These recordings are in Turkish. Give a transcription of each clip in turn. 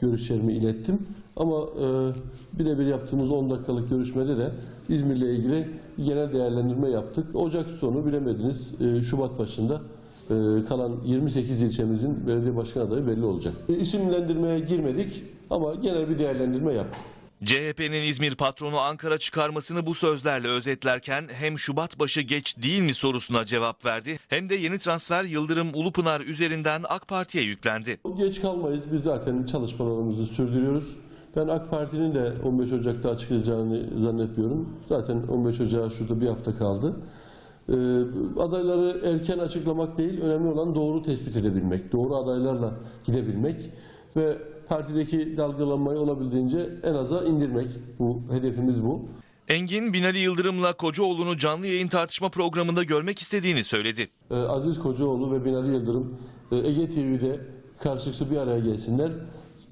görüşlerimi ilettim. Ama e, birebir yaptığımız 10 dakikalık görüşmede de İzmir'le ilgili genel değerlendirme yaptık. Ocak sonu bilemediniz e, Şubat başında e, kalan 28 ilçemizin belediye başkan adayı belli olacak. E, isimlendirmeye girmedik ama genel bir değerlendirme yaptık. CHP'nin İzmir patronu Ankara çıkarmasını bu sözlerle özetlerken hem Şubat başı geç değil mi sorusuna cevap verdi hem de yeni transfer Yıldırım Ulupınar üzerinden AK Parti'ye yüklendi. Geç kalmayız. Biz zaten çalışmalarımızı sürdürüyoruz. Ben AK Parti'nin de 15 Ocak'ta açıklayacağını zannetmiyorum. Zaten 15 Ocak'a şurada bir hafta kaldı. Ee, adayları erken açıklamak değil, önemli olan doğru tespit edebilmek, doğru adaylarla gidebilmek ve partideki dalgalanmayı olabildiğince en aza indirmek. Bu hedefimiz bu. Engin Binali Yıldırım'la Kocaoğlu'nu canlı yayın tartışma programında görmek istediğini söyledi. Ee, Aziz Kocaoğlu ve Binali Yıldırım e, Ege TV'de karşılıklı bir araya gelsinler.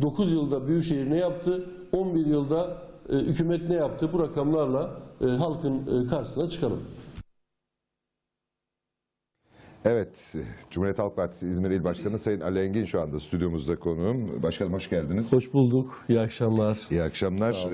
9 yılda Büyükşehir ne yaptı? 11 yılda e, hükümet ne yaptı? Bu rakamlarla e, halkın e, karşısına çıkalım. Evet, Cumhuriyet Halk Partisi İzmir İl Başkanı Sayın Ali Engin şu anda stüdyomuzda konuğum. Başkanım hoş geldiniz. Hoş bulduk. İyi akşamlar. İyi akşamlar.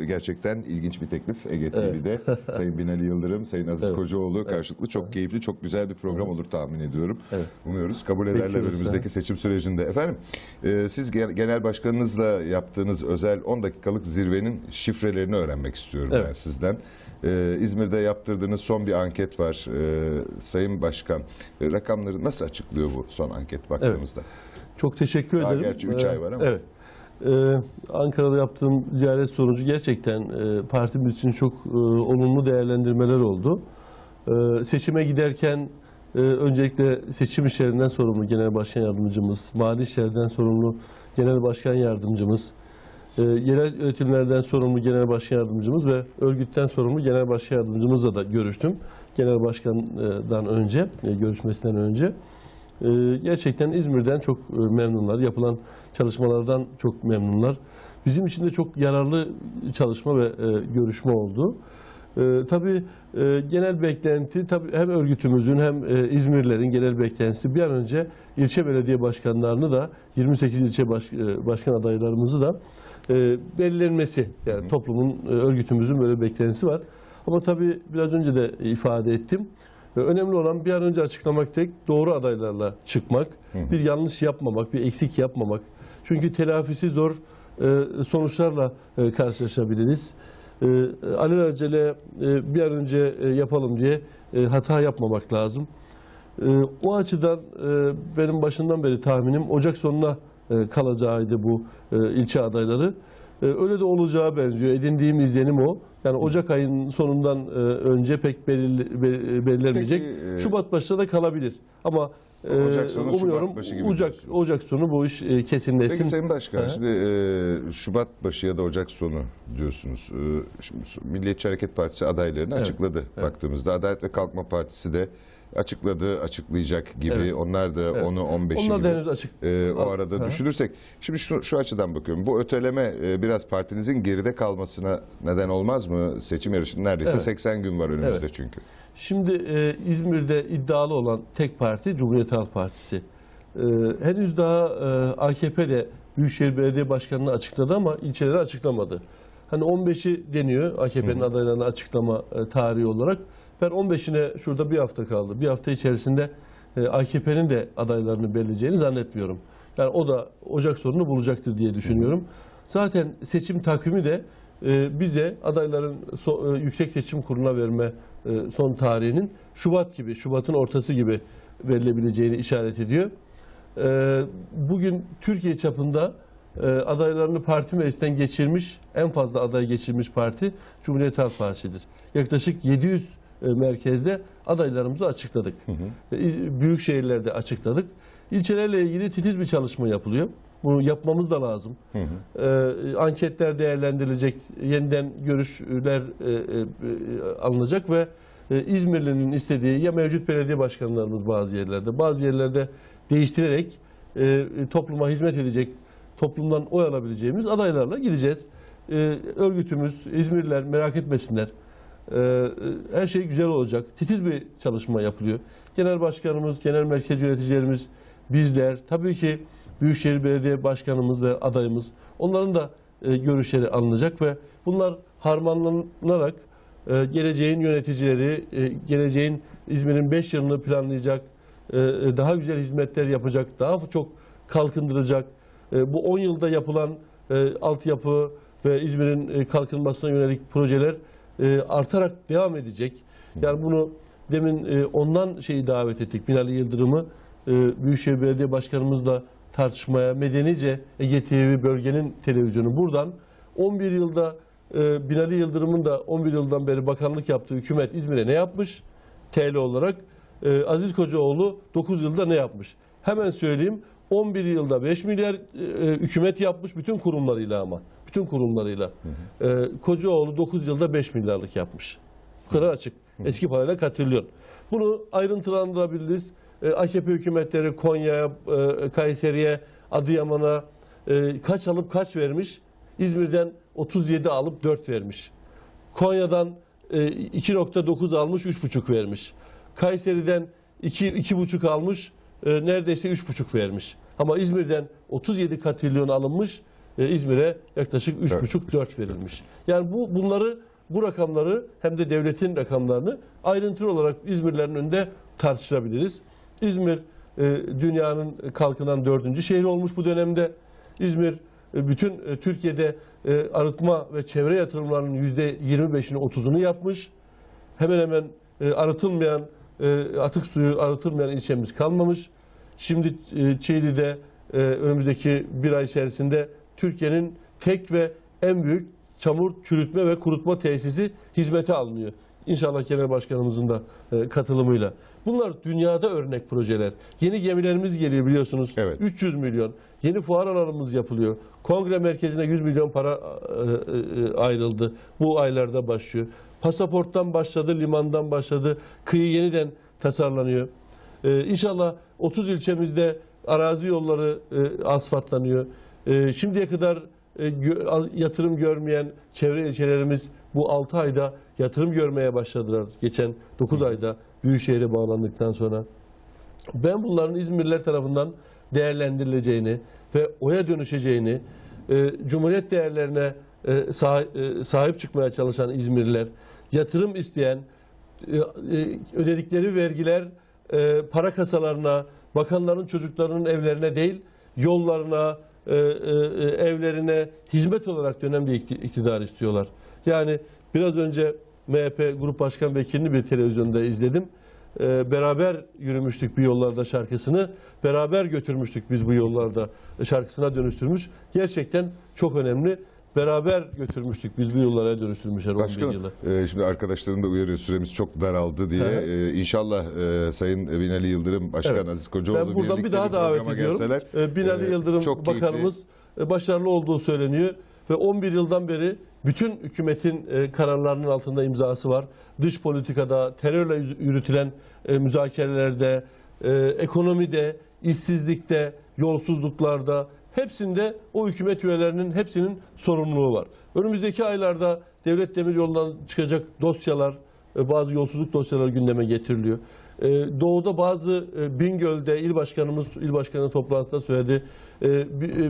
Ee, gerçekten ilginç bir teklif Ege TV'de. Sayın Binali Yıldırım, Sayın Aziz Evet. Kocaoğlu karşılıklı çok keyifli, çok güzel bir program olur tahmin ediyorum. Evet. Umuyoruz kabul ederler Bekliyoruz önümüzdeki ha. seçim sürecinde. Efendim, e, siz gen- genel başkanınızla yaptığınız özel 10 dakikalık zirvenin şifrelerini öğrenmek istiyorum Evet. ben sizden. Ee, İzmir'de yaptırdığınız son bir anket var. Ee, Sayın Başkan, e, rakamları nasıl açıklıyor bu son anket baktığımızda? Çok teşekkür Daha ederim. gerçi üç Ee, ay var ama. Evet. Ee, Ankara'da yaptığım ziyaret sonucu gerçekten e, partimiz için çok e, olumlu değerlendirmeler oldu. Ee, seçime giderken e, öncelikle seçim işlerinden sorumlu Genel Başkan Yardımcımız, mali işlerden sorumlu Genel Başkan Yardımcımız, e, yerel yönetimlerden sorumlu Genel Başkan Yardımcımız ve örgütten sorumlu Genel Başkan Yardımcımızla da görüştüm. Genel Başkan'dan önce, e, görüşmesinden önce. Ee, gerçekten İzmir'den çok e, memnunlar. Yapılan çalışmalardan çok memnunlar. Bizim için de çok yararlı çalışma ve e, görüşme oldu. Ee, tabii e, genel beklenti tabii hem örgütümüzün hem e, İzmirlerin genel beklentisi bir an önce ilçe belediye başkanlarını da 28 ilçe baş- e, başkan adaylarımızı da e, belirlenmesi yani toplumun e, örgütümüzün böyle beklentisi var. Ama tabii biraz önce de ifade ettim. Ve Önemli olan bir an önce açıklamak tek doğru adaylarla çıkmak, bir yanlış yapmamak, bir eksik yapmamak. Çünkü telafisi zor sonuçlarla karşılaşabiliriz. E, alelacele e, bir an önce e, yapalım diye e, hata yapmamak lazım. E, o açıdan e, benim başından beri tahminim Ocak sonuna e, kalacağıydı bu e, ilçe adayları. E, öyle de olacağı benziyor. Edindiğim izlenim o. Yani Ocak ayının sonundan e, önce pek belirli, be- belirlenmeyecek. Peki, e, Şubat başında da kalabilir. Ama e, Ocak sonu, Şubat umuyorum başı gibi Ocak, diyorsunuz. Ocak sonu bu iş e, kesinleşsin. Peki Sayın Başkan, şimdi e, Şubat başı ya da Ocak sonu diyorsunuz. E, şimdi Milliyetçi Hareket Partisi adaylarını Evet, açıkladı baktığımızda. Adalet ve Kalkınma Partisi de açıkladı, açıklayacak gibi. Evet. Onlar da Evet. onu 15'i Onlar da gibi. henüz açık. E, o arada Ha. düşünürsek, şimdi şu, şu açıdan bakıyorum. Bu öteleme e, biraz partinizin geride kalmasına neden olmaz mı? Seçim yarışının neredeyse Evet. 80 gün var önümüzde Evet. çünkü. Şimdi e, İzmir'de iddialı olan tek parti Cumhuriyet Halk Partisi. E, henüz daha e, AKP de Büyükşehir Belediye Başkanı'nı açıkladı ama ilçeleri açıklamadı. Hani 15'i deniyor AKP'nin adaylarını açıklama e, tarihi olarak. Ben 15'ine şurada bir hafta kaldı. Bir hafta içerisinde e, AKP'nin de adaylarını belirleyeceğini zannetmiyorum. Yani o da Ocak sonunu bulacaktır diye düşünüyorum. Zaten seçim takvimi de e, bize adayların e, Yüksek Seçim Kurulu'na verme son tarihinin Şubat gibi, Şubat'ın ortası gibi verilebileceğini işaret ediyor. Bugün Türkiye çapında adaylarını parti meclisinden geçirmiş, en fazla aday geçirmiş parti Cumhuriyet Halk Partisi'dir. Yaklaşık 700 e, merkezde adaylarımızı açıkladık. E, İ- Büyük şehirlerde açıkladık. İlçelerle ilgili titiz bir çalışma yapılıyor. Bunu yapmamız da lazım. E, anketler değerlendirilecek, yeniden görüşler e, e, e, alınacak ve e, İzmirli'nin istediği ya mevcut belediye başkanlarımız bazı yerlerde, bazı yerlerde değiştirerek e, topluma hizmet edecek, toplumdan oy alabileceğimiz adaylarla gideceğiz. E, örgütümüz, İzmirliler merak etmesinler. E, her şey güzel olacak. Titiz bir çalışma yapılıyor. Genel başkanımız, genel merkez yöneticilerimiz, bizler tabii ki Büyükşehir Belediye Başkanımız ve adayımız onların da e, görüşleri alınacak ve bunlar harmanlanarak e, geleceğin yöneticileri, geleceğin İzmir'in 5 yılını planlayacak, daha güzel hizmetler yapacak, daha çok kalkındıracak, bu 10 yılda yapılan e, altyapı ve İzmir'in kalkınmasına yönelik projeler e, artarak devam edecek. Yani bunu demin e, ondan şeyi davet ettik. Binali Yıldırım'ı e, Büyükşehir Belediye Başkanımızla tartışmaya medenice Ege TV bölgenin televizyonu buradan 11 yılda e, Binali Yıldırım'ın da 11 yıldan beri bakanlık yaptığı hükümet İzmir'e ne yapmış? TL olarak. E, Aziz Kocaoğlu 9 yılda ne yapmış? Hemen söyleyeyim. 11 yılda 5 milyar e, hükümet yapmış bütün kurumlarıyla ama. Bütün kurumlarıyla. E, Kocaoğlu 9 yılda 5 milyarlık yapmış. Bu kadar açık. Eski parayla katrilyon. Bunu ayrıntılandırabiliriz. E, AKP hükümetleri Konya'ya, e, Kayseri'ye, Adıyaman'a e, kaç alıp kaç vermiş? İzmir'den 37 alıp 4 vermiş. Konya'dan e, 2.9 almış 3.5 vermiş. Kayseri'den 2 2.5 almış e, neredeyse 3.5 vermiş. Ama İzmir'den 37 katrilyon alınmış e, İzmir'e yaklaşık 3.5 4 verilmiş. Yani bu bunları bu rakamları hem de devletin rakamlarını ayrıntılı olarak İzmirlerin önünde tartışabiliriz. İzmir e, dünyanın kalkınan dördüncü şehri olmuş bu dönemde. İzmir e, bütün e, Türkiye'de e, arıtma ve çevre yatırımlarının yüzde 25'ini 30'unu yapmış. Hemen hemen e, arıtılmayan, e, atık suyu arıtılmayan ilçemiz kalmamış. Şimdi e, Çiğli'de e, önümüzdeki bir ay içerisinde Türkiye'nin tek ve en büyük çamur çürütme ve kurutma tesisi hizmete alınıyor. İnşallah Genel Başkanımızın da e, katılımıyla. Bunlar dünyada örnek projeler. Yeni gemilerimiz geliyor biliyorsunuz. Evet. 300 milyon. Yeni fuar alanımız yapılıyor. Kongre merkezine 100 milyon para e, e, ayrıldı. Bu aylarda başlıyor. Pasaporttan başladı, limandan başladı. Kıyı yeniden tasarlanıyor. İnşallah 30 ilçemizde arazi yolları asfaltlanıyor. E, şimdiye kadar e, yatırım görmeyen çevre ilçelerimiz bu 6 ayda yatırım görmeye başladılar. Geçen 9 ayda Büyükşehir'e bağlandıktan sonra. Ben bunların İzmirliler tarafından değerlendirileceğini ve oya dönüşeceğini, e, Cumhuriyet değerlerine e, sah- sahip çıkmaya çalışan İzmirliler, yatırım isteyen, ödedikleri vergiler para kasalarına, bakanların çocuklarının evlerine değil, yollarına, evlerine hizmet olarak dönen bir ikti- iktidar istiyorlar. Yani biraz önce MHP Grup Başkan Vekilini bir televizyonda izledim. E, beraber yürümüştük bir yollarda şarkısını, beraber götürmüştük biz bu yollarda şarkısına dönüştürmüş. Gerçekten çok önemli. Beraber götürmüştük biz bu yollara dönüştürmüşler 11 Başkanım, yılı. e, şimdi arkadaşlarım da uyarıyor süremiz çok daraldı diye. Hı. E, inşallah e, Sayın Binali Yıldırım, Başkan Evet. Aziz Kocaoğlu Ben buradan bir daha davet ediyorum. gelseler. Ee, Binali e, Yıldırım çok keyifli. Bakanımız e, başarılı olduğu söyleniyor ve 11 yıldan beri bütün hükümetin e, kararlarının altında imzası var. Dış politikada, terörle yürütülen e, müzakerelerde, e, ekonomide, işsizlikte, yolsuzluklarda hepsinde o hükümet üyelerinin hepsinin sorumluluğu var. Önümüzdeki aylarda devlet demiryolundan çıkacak dosyalar, e, bazı yolsuzluk dosyaları gündeme getiriliyor. E, Doğu'da bazı e, Bingöl'de il başkanımız il başkanı toplantıda söyledi.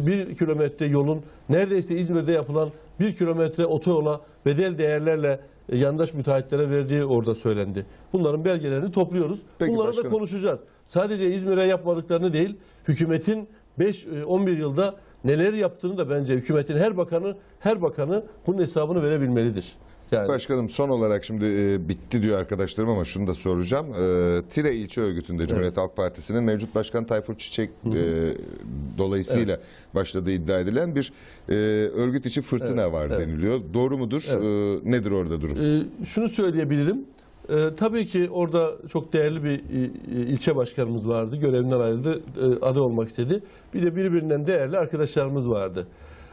Bir, kilometre yolun neredeyse İzmir'de yapılan bir kilometre otoyola bedel değerlerle yandaş müteahhitlere verdiği orada söylendi. Bunların belgelerini topluyoruz. Peki Bunları da başkanım. konuşacağız. Sadece İzmir'e yapmadıklarını değil, hükümetin 5 e, 11 yılda neler yaptığını da bence hükümetin her bakanı her bakanı bunun hesabını verebilmelidir. Yani Başkanım son olarak şimdi e, bitti diyor arkadaşlarım ama şunu da soracağım. E, Tire İlçe Örgütü'nde Cumhuriyet Halk Partisi'nin mevcut başkan Tayfur Çiçek e, dolayısıyla başladığı iddia edilen bir e, örgüt içi fırtına var evet. deniliyor. Doğru mudur? E, nedir orada durum? Ee, şunu söyleyebilirim. Ee, tabii ki orada çok değerli bir e, e, ilçe başkanımız vardı. Görevinden ayrıldı. e, aday olmak istedi. Bir de birbirinden değerli arkadaşlarımız vardı.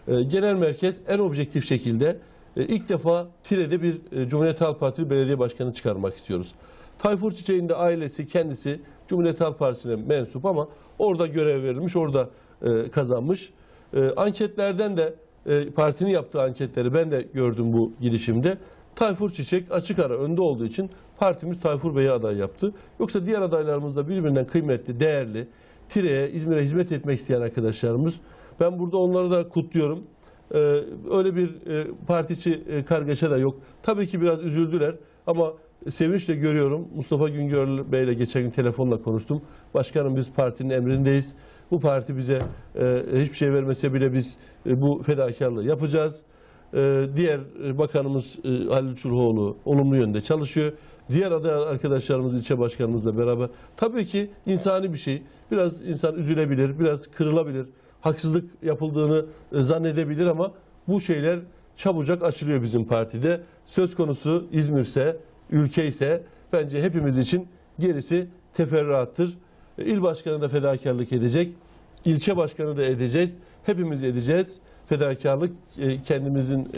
Ee, genel merkez en objektif şekilde e, ilk defa Tire'de bir e, Cumhuriyet Halk Partisi belediye başkanı çıkarmak istiyoruz. Tayfur Çiçek'in de ailesi kendisi Cumhuriyet Halk Partisi'ne mensup ama orada görev verilmiş, orada e, kazanmış. E, anketlerden de e, partinin yaptığı anketleri ben de gördüm bu girişimde. Tayfur Çiçek açık ara önde olduğu için partimiz Tayfur Bey'i aday yaptı. Yoksa diğer adaylarımız da birbirinden kıymetli, değerli, Tire'ye, İzmir'e hizmet etmek isteyen arkadaşlarımız. Ben burada onları da kutluyorum. Ee, öyle bir e, partiçi e, kargaşa da yok. Tabii ki biraz üzüldüler ama sevinçle görüyorum. Mustafa Güngör Bey'le geçen gün telefonla konuştum. Başkanım biz partinin emrindeyiz. Bu parti bize e, hiçbir şey vermese bile biz e, bu fedakarlığı yapacağız. E, diğer e, bakanımız e, Halil Çulhoğlu olumlu yönde çalışıyor. Diğer aday arkadaşlarımız ilçe başkanımızla beraber. Tabii ki insani bir şey. Biraz insan üzülebilir, biraz kırılabilir. Haksızlık yapıldığını e, zannedebilir ama bu şeyler çabucak açılıyor bizim partide. Söz konusu İzmir'se, ülke ise bence hepimiz için gerisi teferruattır. İl başkanı da fedakarlık edecek. ilçe başkanı da edeceğiz. Hepimiz edeceğiz. Fedakarlık e, kendimizin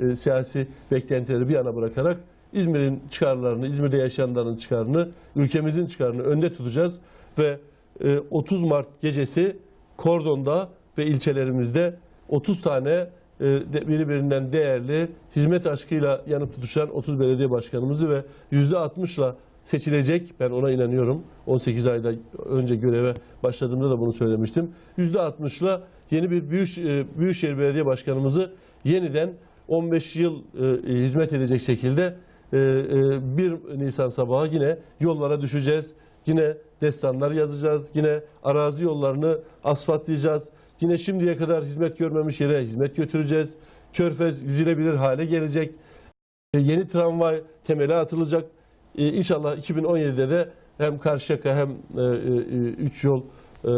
e, e, siyasi beklentileri bir yana bırakarak İzmir'in çıkarlarını, İzmir'de yaşayanların çıkarını, ülkemizin çıkarını önde tutacağız ve e, 30 Mart gecesi Kordon'da ve ilçelerimizde 30 tane de- birbirinden değerli hizmet aşkıyla yanıp tutuşan 30 belediye başkanımızı ve %60'la seçilecek. Ben ona inanıyorum. 18 ayda önce göreve başladığımda da bunu söylemiştim. %60'la yeni bir büyük e, Büyükşehir Belediye Başkanımızı yeniden 15 yıl e, hizmet edecek şekilde e, e, 1 Nisan sabahı yine yollara düşeceğiz. Yine destanlar yazacağız. Yine arazi yollarını asfaltlayacağız. Yine şimdiye kadar hizmet görmemiş yere hizmet götüreceğiz. Körfez yüzülebilir hale gelecek. E, Yeni tramvay temeli atılacak. E, İnşallah 2017'de de hem Karşıyaka hem 3 yol e,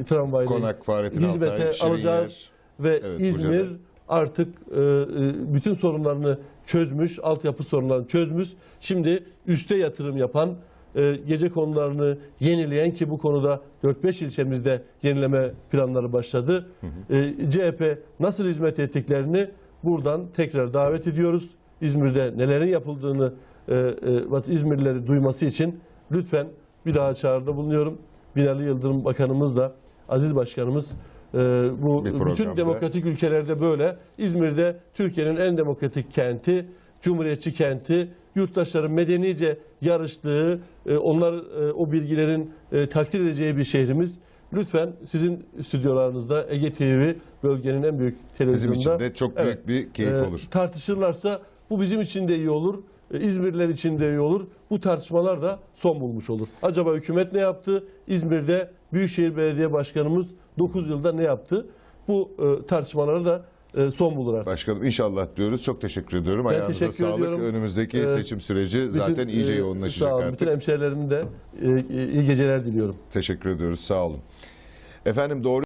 e, tramvayla Konak, Fahrettin hizmete Altay, alacağız ve Evet, İzmir Buca'da. artık e, e, bütün sorunlarını çözmüş, altyapı sorunlarını çözmüş. Şimdi üste yatırım yapan, e, gece konularını yenileyen ki bu konuda 4-5 ilçemizde yenileme planları başladı. E, CHP nasıl hizmet ettiklerini buradan tekrar davet ediyoruz. İzmir'de nelerin yapıldığını e, e, İzmirlileri duyması için lütfen bir daha çağrıda bulunuyorum. Binali Yıldırım Bakanımız da Aziz Başkanımız e, bu bütün demokratik ülkelerde böyle. İzmir'de Türkiye'nin en demokratik kenti, cumhuriyetçi kenti, yurttaşların medenice yarıştığı, e, onlar e, o bilgilerin e, takdir edeceği bir şehrimiz. Lütfen sizin stüdyolarınızda Ege TV bölgenin en büyük Bizim televizyonunda için de çok büyük Evet. bir keyif e, olur. tartışırlarsa bu bizim için de iyi olur. E, İzmirliler için de iyi olur. Bu tartışmalar da son bulmuş olur. Acaba hükümet ne yaptı? İzmir'de Büyükşehir Belediye Başkanımız 9 yılda ne yaptı? Bu e, tartışmalara da e, son bulur artık. Başkanım inşallah diyoruz. Çok teşekkür ediyorum. Ben Ayağınıza teşekkür sağlık. ediyorum. Önümüzdeki Ee, seçim süreci zaten Bütün, iyice e, yoğunlaşacak Sağ olun. artık. Bütün hemşehrilerimin de e, iyi geceler diliyorum. Teşekkür ediyoruz. Sağ olun. Efendim doğru